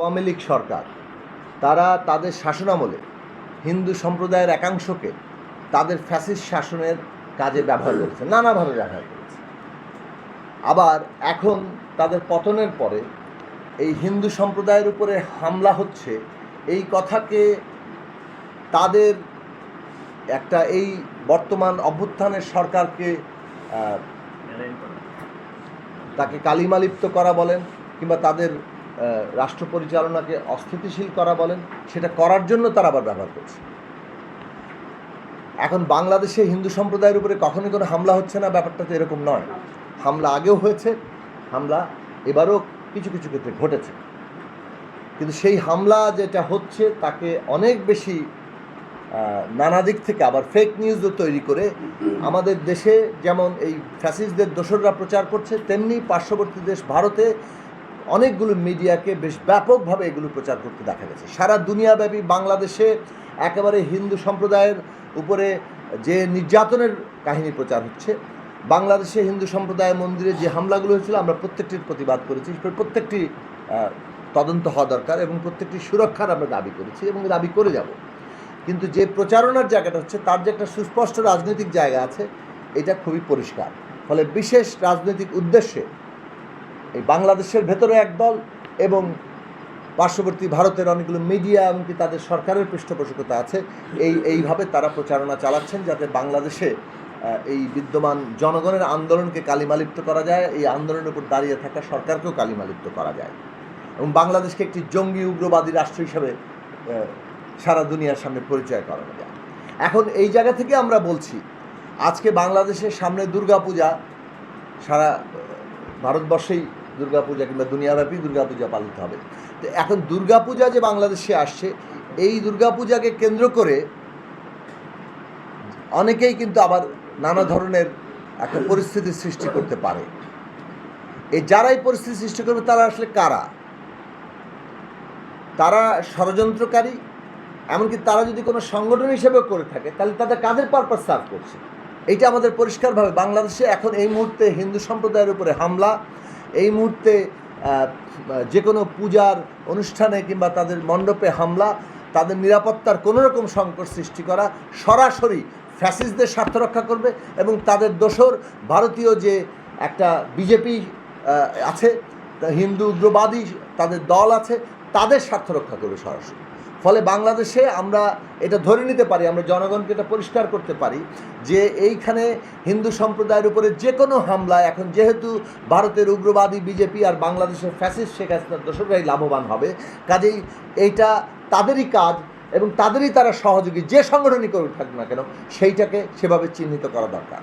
আওয়ামী লীগ সরকার, তারা তাদের শাসনামলে হিন্দু সম্প্রদায়ের একাংশকে তাদের ফ্যাসিস্ট শাসনের কাজে ব্যবহার করেছে, নানাভাবে ব্যবহার করেছে। আবার এখন তাদের পতনের পরে এই হিন্দু সম্প্রদায়ের উপরে হামলা হচ্ছে, এই কথাকে তাদের একটা এই বর্তমান অভ্যুত্থানের সরকারকে তাকে কালিমালিপ্ত করা বলেন কিংবা তাদের রাষ্ট্র পরিচালনাকে অস্থিতিশীল করা বলেন, সেটা করার জন্য তারা আবার ব্যবহার করছে। এখন বাংলাদেশে হিন্দু সম্প্রদায়ের উপরে কখনোই কোনো হামলা হচ্ছে না, ব্যাপারটা তো এরকম নয়। হামলা আগেও হয়েছে, হামলা এবারও কিছু কিছু ক্ষেত্রে ঘটেছে। কিন্তু সেই হামলা যেটা হচ্ছে, তাকে অনেক বেশি নানা দিক থেকে আবার ফেক নিউজও তৈরি করে আমাদের দেশে যেমন এই ফ্যাসিস্টদের দোসররা প্রচার করছে, তেমনি পার্শ্ববর্তী দেশ ভারতে অনেকগুলো মিডিয়াকে বেশ ব্যাপকভাবে এগুলো প্রচার করতে দেখা গেছে। সারা দুনিয়াব্যাপী বাংলাদেশে একেবারে হিন্দু সম্প্রদায়ের উপরে যে নির্যাতনের কাহিনী প্রচার হচ্ছে, বাংলাদেশে হিন্দু সম্প্রদায়ের মন্দিরে যে হামলাগুলো হয়েছিল, আমরা প্রত্যেকটির প্রতিবাদ করেছি। প্রত্যেকটি তদন্ত হওয়া দরকার এবং প্রত্যেকটি সুরক্ষার আমরা দাবি করেছি এবং দাবি করে যাব। কিন্তু যে প্রচারণার জায়গাটা হচ্ছে, তার যে একটা সুস্পষ্ট রাজনৈতিক জায়গা আছে, এটা খুবই পরিষ্কার। ফলে বিশেষ রাজনৈতিক উদ্দেশ্যে এই বাংলাদেশের ভেতরে একদল এবং পার্শ্ববর্তী ভারতের অনেকগুলো মিডিয়া এমনকি তাদের সরকারের পৃষ্ঠপোষকতা আছে। এই, এইভাবে তারা প্রচারণা চালাচ্ছেন যাতে বাংলাদেশে এই বিদ্যমান জনগণের আন্দোলনকে কালিমালিপ্ত করা যায়, এই আন্দোলনের উপর দাঁড়িয়ে থাকা সরকারকেও কালিমালিপ্ত করা যায়। এবং বাংলাদেশকে একটি জঙ্গি উগ্রবাদী রাষ্ট্র হিসাবে সারা দুনিয়ার সামনে পরিচয় করানো যায়। এখন এই জায়গা থেকে আমরা বলছি, আজকে বাংলাদেশের সামনে দুর্গাপূজা, সারা ভারতবর্ষেই দুর্গাপূজা কিংবা দুনিয়াব্যাপী দুর্গাপূজা পালিত হবে। তো এখন দুর্গাপূজা যে বাংলাদেশে আসছে, এই দুর্গাপূজাকে কেন্দ্র করে অনেকেই কিন্তু আবার নানা ধরনের একটা পরিস্থিতির সৃষ্টি করতে পারে। এই যারাই পরিস্থিতি সৃষ্টি করবে, তারা আসলে কারা? তারা ষড়যন্ত্রকারী, এমনকি তারা যদি কোনো সংগঠন হিসেবেও করে থাকে, তাহলে তাদের কাদের পারপাস সার্ভ করছে? এটা আমাদের পরিষ্কারভাবে বাংলাদেশে এখন এই মুহূর্তে হিন্দু সম্প্রদায়ের উপরে হামলা এই মুহূর্তে যে কোনো পূজার অনুষ্ঠানে কিংবা তাদের মণ্ডপে হামলা, তাদের নিরাপত্তার কোনো রকম সংকট সৃষ্টি করা সরাসরি ফ্যাসিস্টদের স্বার্থ রক্ষা করবে এবং তাদের দোসর ভারতীয় যে একটা বিজেপি আছে হিন্দু উগ্রবাদী তাদের দল আছে, তাদের স্বার্থ রক্ষা করবে সরাসরি। ফলে বাংলাদেশে আমরা এটা ধরে নিতে পারি, আমরা জনগণকে এটা পরিষ্কার করতে পারি যে এইখানে হিন্দু সম্প্রদায়ের উপরে যে কোনো হামলা এখন যেহেতু ভারতের উগ্রবাদী বিজেপি আর বাংলাদেশের ফ্যাসিস্ট শেখ হাসিনার দোসরাই লাভবান হবে, কাজেই এইটা তাদেরই কাজ এবং তাদেরই তারা সহযোগী, যে সংগঠনই করে থাকুক না কেন, সেইটাকে সেভাবে চিহ্নিত করা দরকার।